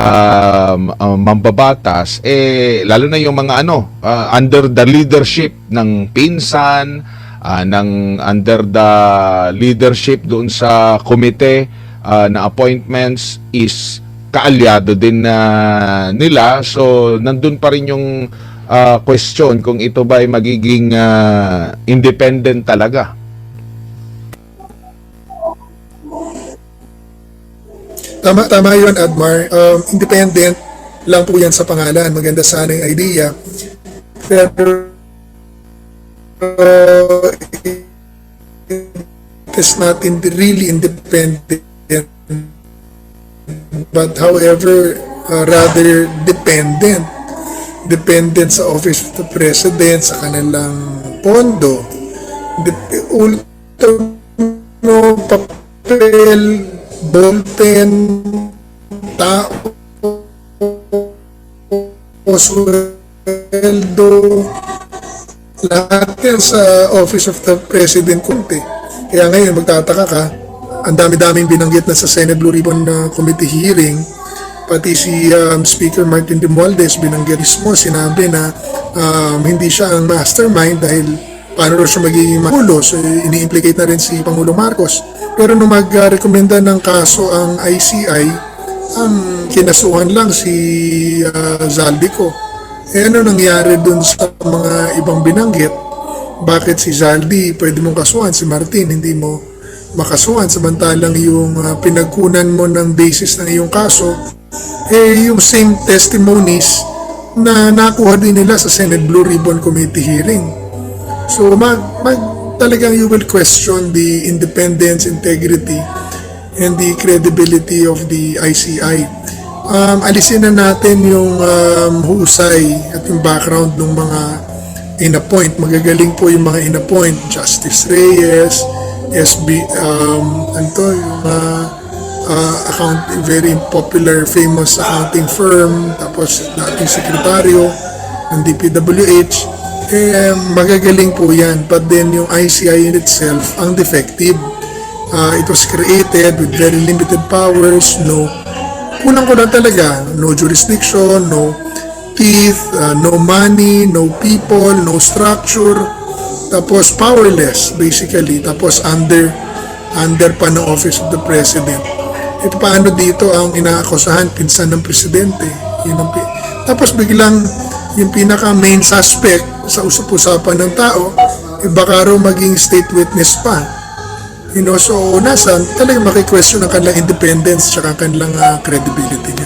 um, uh, mambabatas, eh, lalo na yung mga ano, uh, under the leadership ng pinsan, uh, ng under the leadership doon sa komite uh, na appointments is kaalyado din na nila. So, nandun pa rin yung uh, question kung ito ba ay magiging uh, independent talaga. Tama, tama yun, Admar. Um, independent lang po yan sa pangalan. Maganda sana yung idea. Pero uh, it is not in really independent. But however, uh, rather dependent. Dependent sa Office of the President, sa kanilang pondo. Ultimo papel, ballpen, tao, sweldo, lahat yan sa Office of the President Conte. Kaya ngayon, magtataka ka, ang dami-daming binanggit na sa Senate Blue Ribbon na committee hearing, pati si um, Speaker Martin Romualdez binanggit mismo, sinabi na um, hindi siya ang mastermind dahil paano siya magiging makulo. So, ini-implicate na rin si Pangulo Marcos. Pero nung mag-rekomenda ng kaso ang ICI, ang kinasuhan lang si uh, Zaldico. Eh ano nangyari dun sa mga ibang binanggit? Bakit si Zaldi pwede mong kasuhan, si Martin hindi mo makasuhan samantalang yung uh, pinagkunan mo ng basis ng iyong kaso eh yung same testimonies na nakuha din nila sa Senate Blue Ribbon Committee hearing. So mag, mag talagang you will question the independence, integrity, and the credibility of the ICI. Um, alisin na natin yung um, husay at yung background ng mga in-appoint. Magagaling po yung mga in-appoint. Justice Reyes, SB, um, ano to, yung uh, uh, account, very popular, famous accounting firm, tapos dating sekretaryo ng DPWH, eh, magagaling po yan. But then yung ICI in itself, ang defective. Uh, it was created with very limited powers, no kulang-kulang talaga. No jurisdiction, no teeth, uh, no money, no people, no structure. Tapos powerless, basically. Tapos under under pa ng Office of the President. E paano dito ang inaakusahan, pinsan ng Presidente? Yun ang, tapos biglang yung pinaka main suspect sa usap-usapan ng tao, eh baka raw maging state witness pa. You know, so nasa talagang maki-question ang kanilang independence ang kanilang ah, credibility niya.